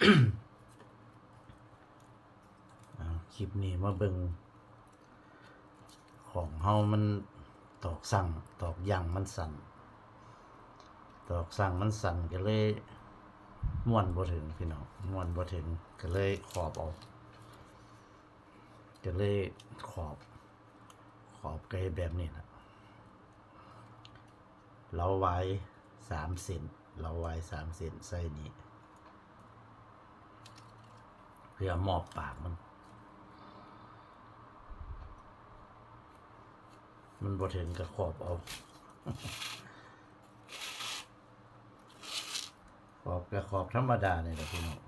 คลิปนี้มาเบิงของเฮามันตอกสั่งตอกย่างมันสั่น ตอกสั่งมันสั่นก็เลยม่วนบ่ถึงพี่น้องม่วนบ่ถึงก็เลยขอบเอาก็เลยขอบ ขอบก็แบบนี้นะเราไว้สามเซนเราไว้สามเซนใส่นี้ เพื่อมอบปากมัน มันบทเห็นกับขอบเอา ขอบกับขอบธรรมดาเนี่ยแหละพี่น้อง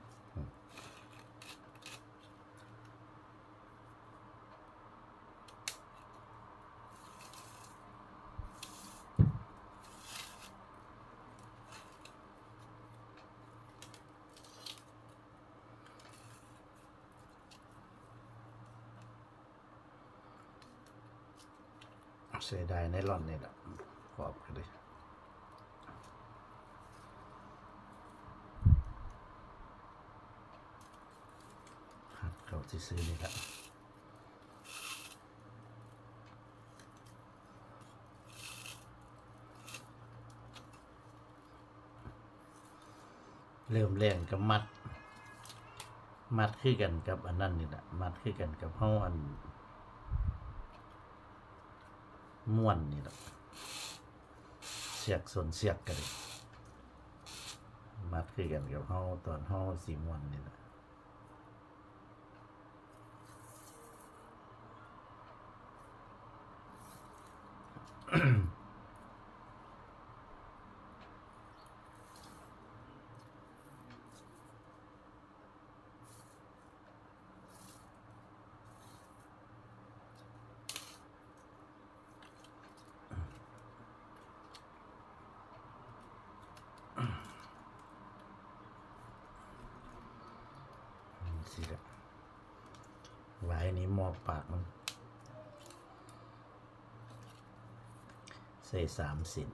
เสียดายในร่อนนี่แหละขอบกันเลยหัดเขาที่ซื้อนี่แหละเริ่มแรงกับมัด มัดคือกันกับอันนั้นนี่แหละมัดคือกันกับเฮาอัน ม่วนนี่แหละเสียกส่วนเสียกกันเลยมัดคือกันกับเฮาตอนเฮาสีม่วนนี่แหละอืมละไว้นี้มอบปากมัน ใส่สามสิน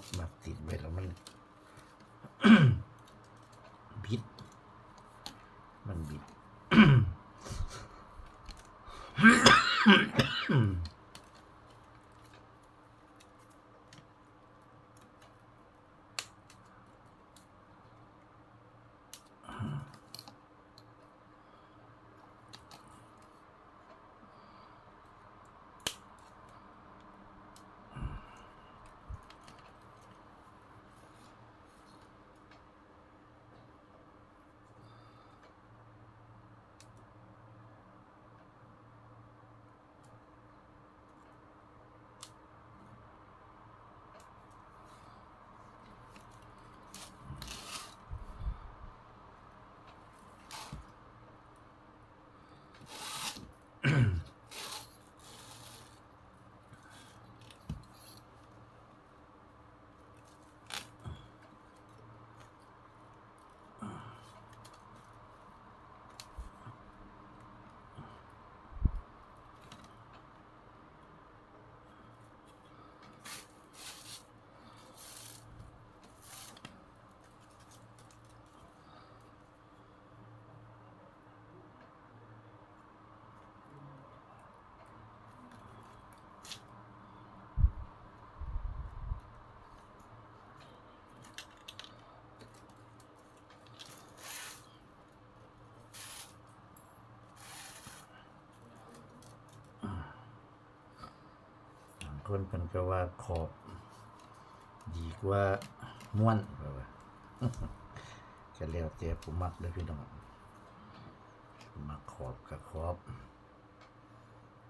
มันมาติดไปแล้วมัน บิด มันบิด คนเพิ่นก็ว่าขอบดีกว่าม้วนว่าว่าก็แล้วแต่ผู้มักเด้อพี่น้องมักขอบกับขอบ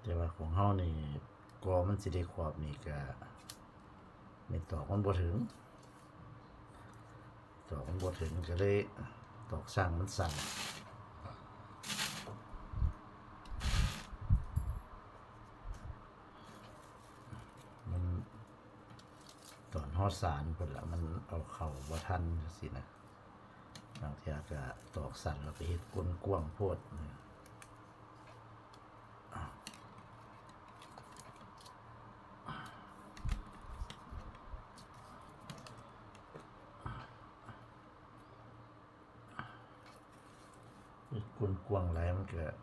แต่ว่าของเฮานี่กอมันสิได้ขอบนี่ก็ไม่ตอกมันบ่ถึงตอกมันบ่ถึงก็เลยตอกสร้างมันสั่นมัน ตอสารพุ่นละมันเอาเข้าบ่ทันจังซี่นะบางทีก็ตอกสั่นแล้วไปเฮ็ดกลกว้างโพดนะกวนกวางไรมันเกิด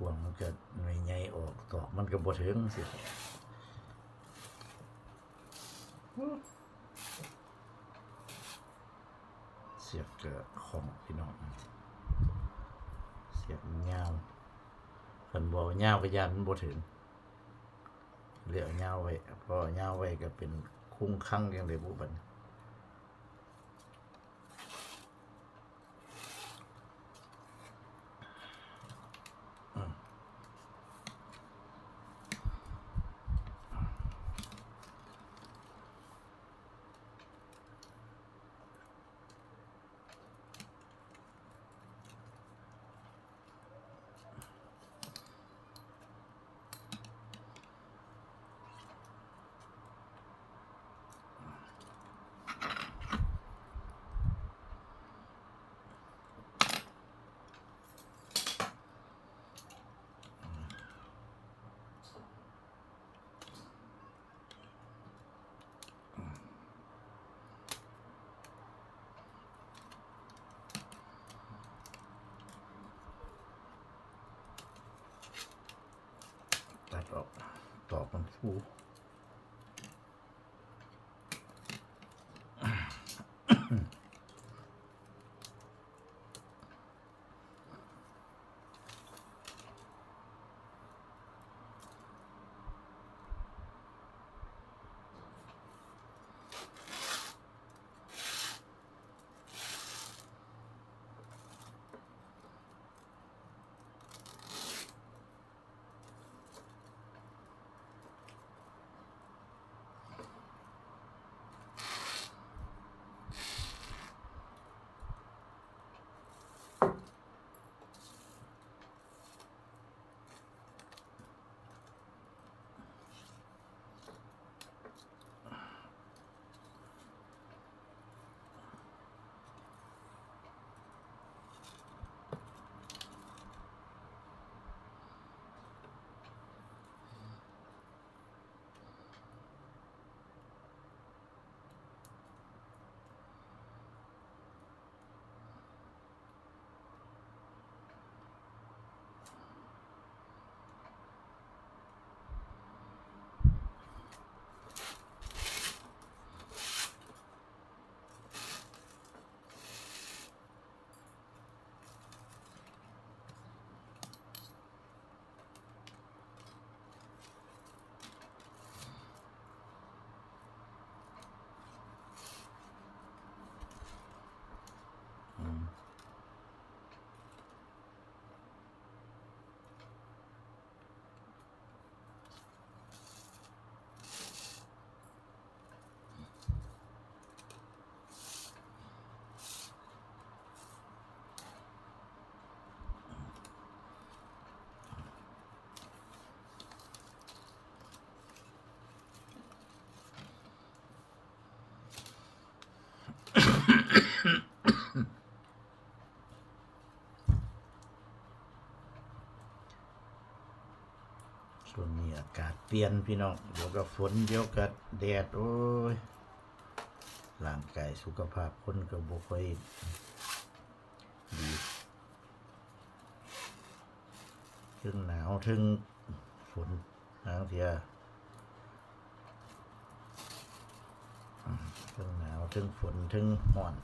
กวงมันเกิดหน่วยใหญ่ออกตอกมันก็บ่ถึงสิเสียบเกิดของพี่น้องเสียบเงาวเพิ่นบอกเงาวก็ยานมันบ่ถึงเรียกเงาไว้พราะเงาไว้ก็เป็นคุ้งคั่งอย่างไรบุบัน ตัดออกตอกมันฟู ช่วงนี้อากาศเปลี่ยนพี่น้อง เดี๋ยวก็ฝนเดี๋ยวก็แดด โอ้ยร่างกายสุขภาพคนก็บ่ค่อยดีถึงหนาวถึงฝนหางเทียอืม ถึงฝนถึงห่อน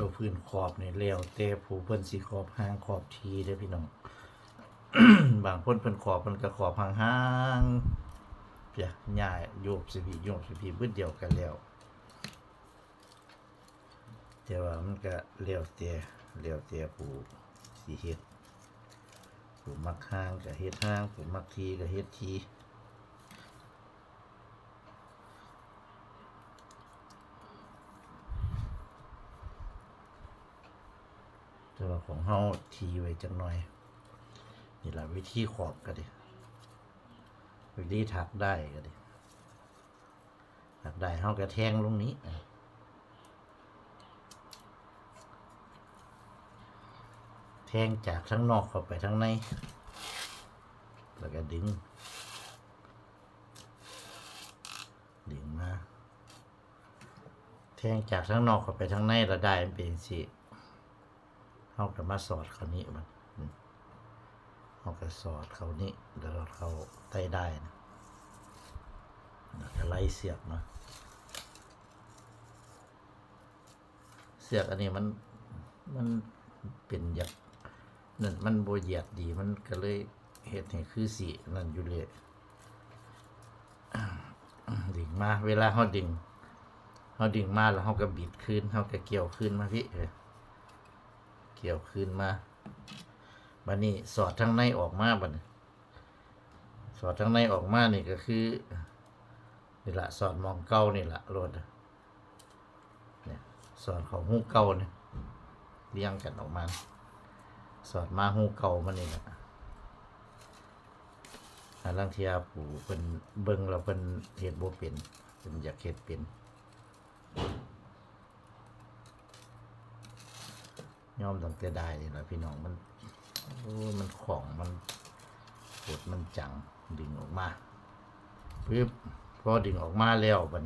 เราพื้นขอบนี่แล้วแต่ผู้เพิ่นสิขอบห่างขอบทีเด้อพี่น้อง บางคนเพิ่นขอบมันก็ขอบห่างๆเปียหญ้าโยบสิพี่โยบสิพี่เบิดเดียวกันแล้วแต่ว่ามันก็แล้วแต่แล้วแต่ผู้สิเฮ็ดผู้มักห่างก็เฮ็ดห่างผู้มักทีก็เฮ็ดที แต่ว่าของเฮาทีไว้จังหน่อย นี่แหละวิธีขอบก็ดิวิธีถักได้ก็ดิถักได้เฮาก็แทงลงนี้แทงจากทั้งนอกเข้าไปทั้งใน แล้วก็ดึง ดึงมา แทงจากทั้งนอกเข้าไปทั้งในแล้วได้เป็นสิ เขาก็มาสอดเขานี้มันอืมเขาก็สอดเขานี้แล้วเราเขาใต้ได้นะแล้วก็ไล่เสียบมาเสียบอันนี้มันมันเป็นหยักนั่นมันโบเหยียดดีมันก็เลยเห็ดให้คือสีนั่นอยู่เลยดิ่งมา เวลาเขาดิ่งเขาดิ่งมาแล้วเขาก็บิดขึ้นเขาก็เกี่ยวขึ้นมาพี่เออ เกี่ยวขึ้นมาบันนี้สอดทั้งในออกมาบัดนสอดทั้งในออกมานี่ก็คือนี่ละสอดมองเก้านี่ละรถเนี่ยสอดของหูเก่าเนี่ยเรียงกันออกมา สอดมาหูเก่ามันนี่แหละอันลังเทียผู้เป็นเบิ่งเราเป็นเห็ดโบเป็นเป็นอยากเห็ดเป็น ยอมตั้งแต่ได้นี่แหละพี่น้องมันโอ้มันของมันปวดมันจังดึงออกมาปึ๊บพอดึงออกมาแล้วมัน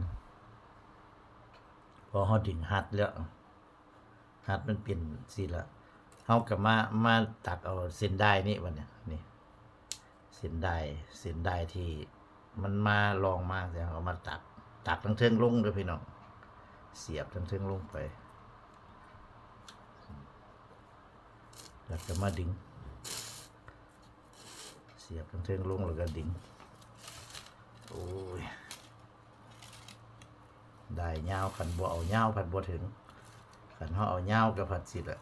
พอเขาดึงหัดแล้วหัดมันเปลี่ยนสิละเขากับมามาตักเอาเส้นได้นี่วันเนี้ยนี่เส้นได้เส้นได้ที่มันมาลองมากแต่เอามาตักตักทั้งเทิงลงเลยพี่น้องเสียบทั้งเทิงลงไป แล้วก็มาดึง เสียบทั้งเทิงลงแล้วก็ดึง โอ้ย ได้ยาวขันบัวเอายาวผัดบัวถึงขันเขาเอายาวกับผัดสิละ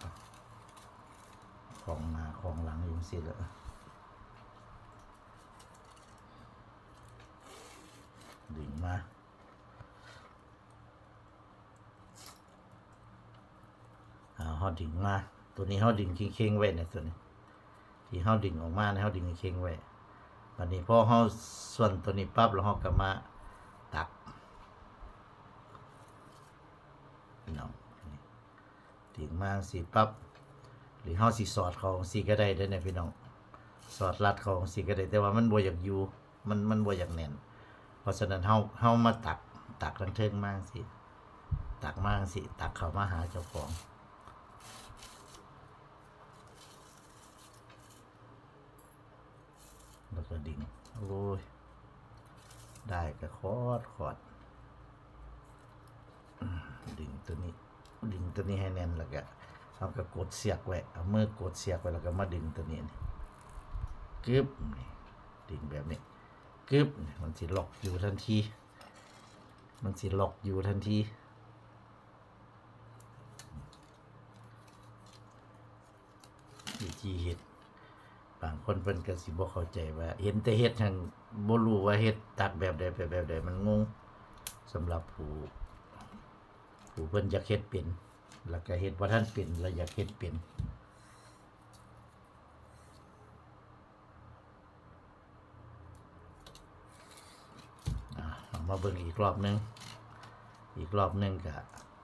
ของหน้าของหลังอยู่สิละดึงมาเอาเขาดึงมา ตัวนี้เขาดึงเข่งๆไว้เนี่ยตัวนี้ ที่เขาดึงออกมาเนี่ยเขาดึงเข่งไว้วันนี้พอเขาส่วนตัวนี้ปั๊บแล้วเขาก็มาตักพี่น้องนี่ดึงมาสีปั๊บหรือเขาสีสอดเขาสีก็ได้เด้อเนี่ยพี่น้องสอดรัดเขาสีก็ได้แต่ว่ามันบวอยากอยู่มันมันบวอยากแน่น เพราะฉะนั้นเขาเขามาตักตักทั้งเทิงมากสิตักมากสิตักเขามาหาเจ้าของ็ดิ่งโอ้ย ได้ก็คอดคอดดิ่งตัวนี้ดิ่งตัวนี้ให้แน่นแล้วก็เอาก็กดเสียกไว้เอามือกดเสียกไว้แล้วก็มาดึงตัวนี้นี่กึบนี่ดิ่งแบบนี้กึบมันสิล็อกอยู่ทันที มันสิล็อกอยู่ทันทีธีเฮ็ด บางคนเพิ่นก็สิบ่เข้าใจว่า เห็นแต่เฮ็ดทางบ่รู้ว่าเฮ็ดตัดแบบใดแบบแบบใดมันงงสำหรับผู้ผู้เพิ่นอยากเฮ็ดเป็นแล้วก็เฮ็ดบ่ทันเป็นแล้วอยากเฮ็ดเป็นอะเอามาเบิ่งอีกรอบนึง อีกรอบนึงก็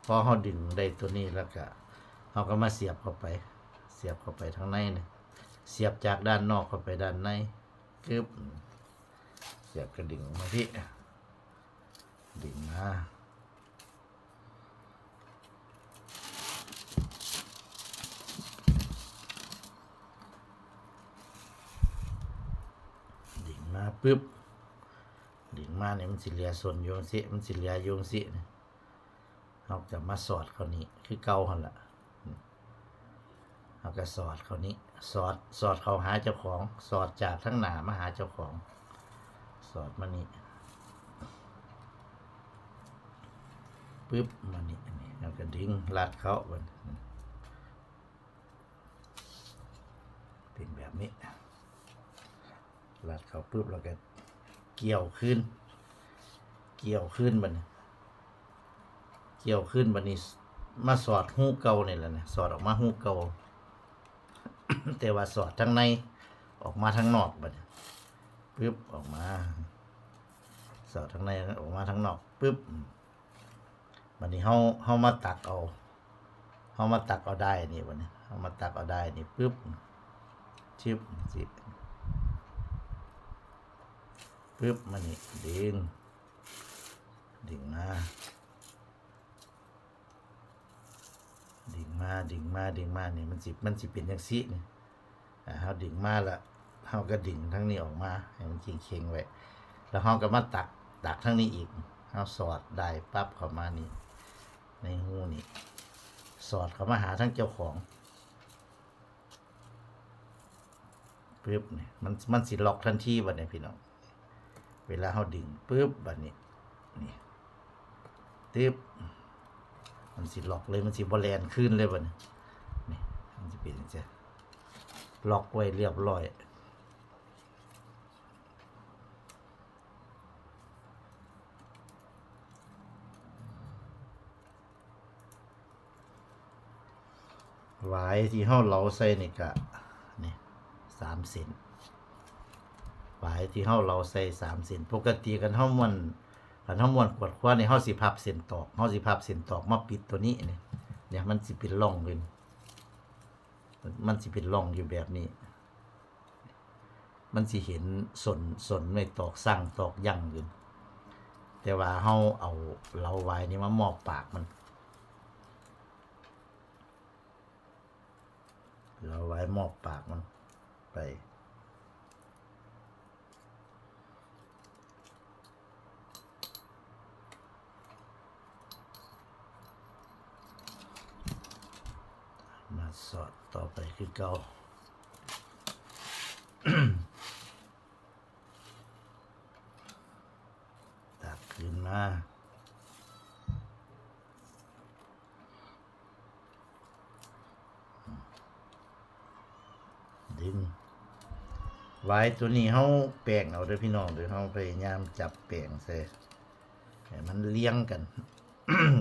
พอเฮาดึงได้ตัวนี้แล้วก็เฮาก็มาเสียบเข้าไป เสียบเข้าไปทางในนี่ เสียบจากด้านนอกเข้าไปด้านในกึบเสียบกระดิ่งมาที่ดิ่งมาดิ่งมาปึ๊บดิ่งมาเนี่ยมันสิเหลียส่วนโยงสิมันสิเหลียโยงสิเนี่ยเราจะมาสอดเขานี้คือเกาหันละ เราก็สอดเขานี้ สอดสอดเขาหาเจ้าของ สอดจากทั้งหนามาหาเจ้าของ สอดมานี่ปึ๊บมานี่อันนี้เราก็ดึงลัดเขาบันเป็นแบบนี้ลัดเขาปึ๊บเราก็เกี่ยวขึ้น เกี่ยวขึ้นบันเกี่ยวขึ้นบัดนี้มาสอดหูเก่าเนี่ยแหละนะสอดออกมาหูเก่า แต่ว่าสอดทั้งในออกมาทั้งนอกบัดปึ๊บออกมา สอดทั้งในออกมาทั้งนอกปึ๊บบัดนี้เฮาเฮามาตักเอาเฮามาตักเอาได้นี่บัดนี้เฮามาตักเอาได้นี่ปึ๊บชิบสิปึ๊บมานี่ดึงดึงมาดึงมาดึงมาดึงมานี่มันสิมันสิเป็นจังซี่นี่ เฮาดึงมาละเฮาก็ดึงทั้งนี้ออกมาให้มันเค็งๆไว้แล้วเฮาก็มาตักตักทั้งนี้อีกเฮาสอดได้ปั๊บเข้ามานี่ในหูนี่สอดเข้ามาหาทั้งเจ้าของปึ๊บนี่มันมันสิล็อกทันทีบัดนี้พี่น้องเวลาเขาดึงปุ๊บแบบนี้นี่ตึ๊บมันสิล็อกเลยมันสิบอลแลนขึ้นเลยแบบนี้นี่มันจะเป็นจะ ล็อกไว้เรียบร้อยหวายที่เฮาเหลาใส่นี่กะนี่สามเซนฝายที่เฮาเราใส่สามเส้นปกติกันเฮามวนกันเฮามวนกวดคว้านี่เฮาสิพับเส้นตอกเฮาสิพับเส้นตอกมาปิดตัวนี้นี่เนี่ยมันสิเป็นร่องขึ้น มันสิเป็นร่องอยู่แบบนี้ มันสิเห็นสนสนไม่ตอกสั่งตอกยั่งอยู่แต่ว่าเฮาเอาเราไว้นี่มามอบปากมัน เราไว้มอบปากมันไป มาส อดต่อไปคือเก่าตักขึ้นมาดึงไว้ตัวนี้เขาแปลงเอาเด้วยพี่น้องเดี๋ยวเขาพยายามจับแปลงใส่ให้มันเลี้ยงกัน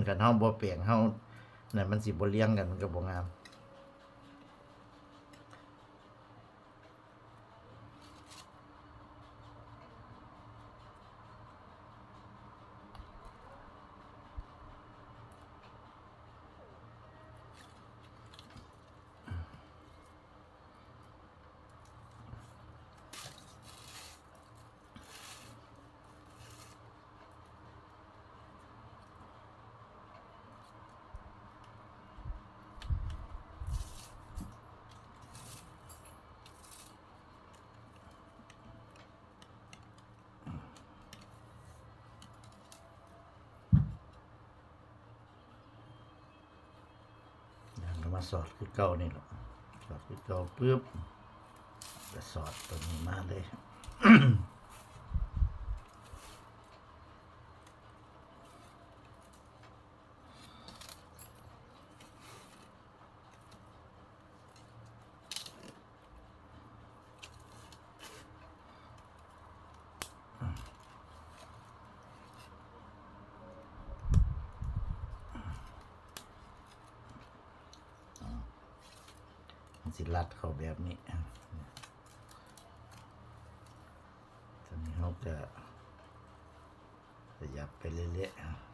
กันเขาบ่แปลงเขาเนี่ยมันสิบ่เลี้ยงกันมันก็บ่งาม มาสอดคือเก่านี่แหละสอดคือเก่าปุ๊บจะสอดตัวนี้มาเลย สิรัดเขาแบบนี้ตอนนี้เขาจะขยับไปเรื่อยๆ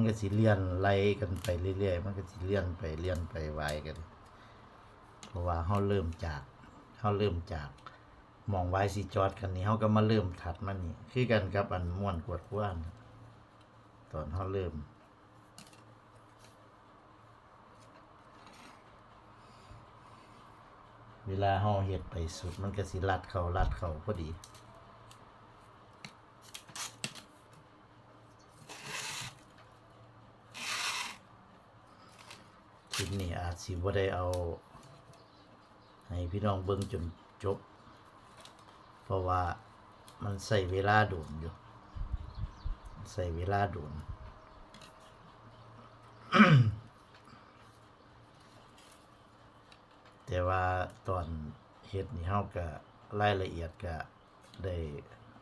มันก็สิเลี่ยนไล่กันไปเรื่อยๆ มันก็สิเลี่ยนไปเลี่ยนไปไวายกัน เพราะว่าเฮาเริ่มจากเฮาเริ่มจากมองไวายสิจอดกันนี่เฮาก็มาเริ่มถัดมานี่คือกันกับอันม่วนกวดกว้านตอนเฮาเริ่มเวลาเฮาเฮ็ดไปสุดมันก็สิลัดเขาลัดเขาพอดี ปนี้อาจสิบ่ได้เอา ให้พี่น้องเบิ่งจนจบ เพราะว่ามันใส่เวลาโดนอยู่ ใส่เวลาโดนแต่ว่าตอนเฮ็ดนี่เฮาก็รายละเอียดก็ได้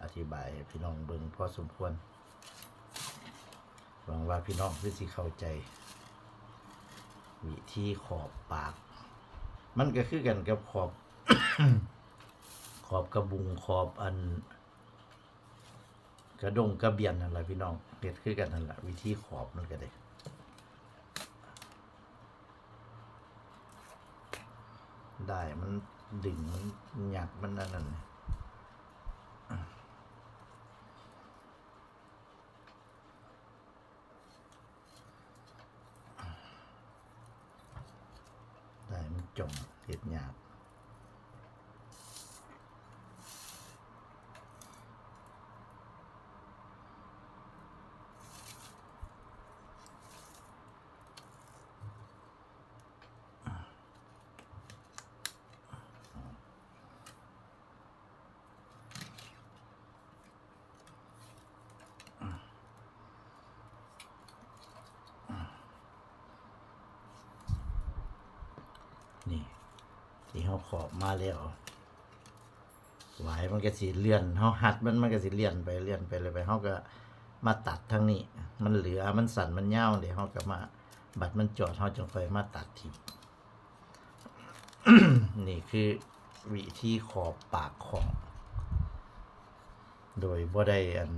อธิบายพี่น้องเบิ่งพอสมควรหวังว่าพี่น้องคือสิเข้าใจ วิธีขอบปาก มันก็คือกันกับขอบ ขอบกระบุงขอบอัน กระดงกระเบียนนั่นแหละพี่น้องเฮ็ดคือกันนั่นแหละวิธีขอบมันก็ได้ได้มันดึงมันหยักมันนั่นนั่นได้มันจมเฮ็ดยาก นี่ที่เขาขอบมาแล้วหวายมันก็สิเลื่อนเขาหัดมันมันก็สิเลื่อนไปเลื่อนไปเลยไปเขาก็มาตัดทั้งนี้ มันเหลือมันสั่นมันยาวเดี๋ยวเขาก็มาบัดมันจอดเขาจงค่อยมาตัดทิ้งนี่คือวิธีขอบปากของ โดยบ่ได้อัน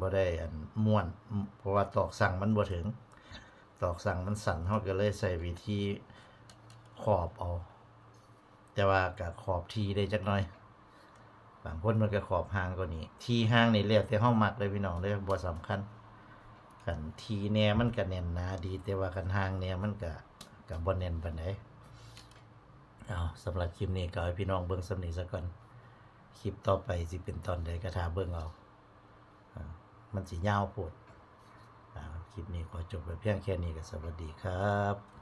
บ่ได้อันม้วน เพราะว่าตอกสั่งมันบ่ถึง ตอกสั่งมันสั่นเขาก็เลยใส่วิธี ขอบเอา แต่ว่ากับขอบทีได้จักหน่อย บางคนมันก็ขอบห่างกว่านี้ ทีห่างในเรียกแต่ห้องมักเลยพี่น้องเลยบ่สำคัญกันทีแน่มันก็แน่นหนาดี แต่ว่ากันห่างเนี่ยมันก็ก็บ่แน่นปานใดเอาสำหรับคลิปนี้ก็ให้พี่น้องเบิ่งสำนีซะก่อน คลิปต่อไปสิเป็นตอนใดก็ทาเบิ่งเอาอ่ามันสิยาวโพดอ่าคลิปนี้ขอจบไปเพียงแค่นี้ก็สวัสดีครับ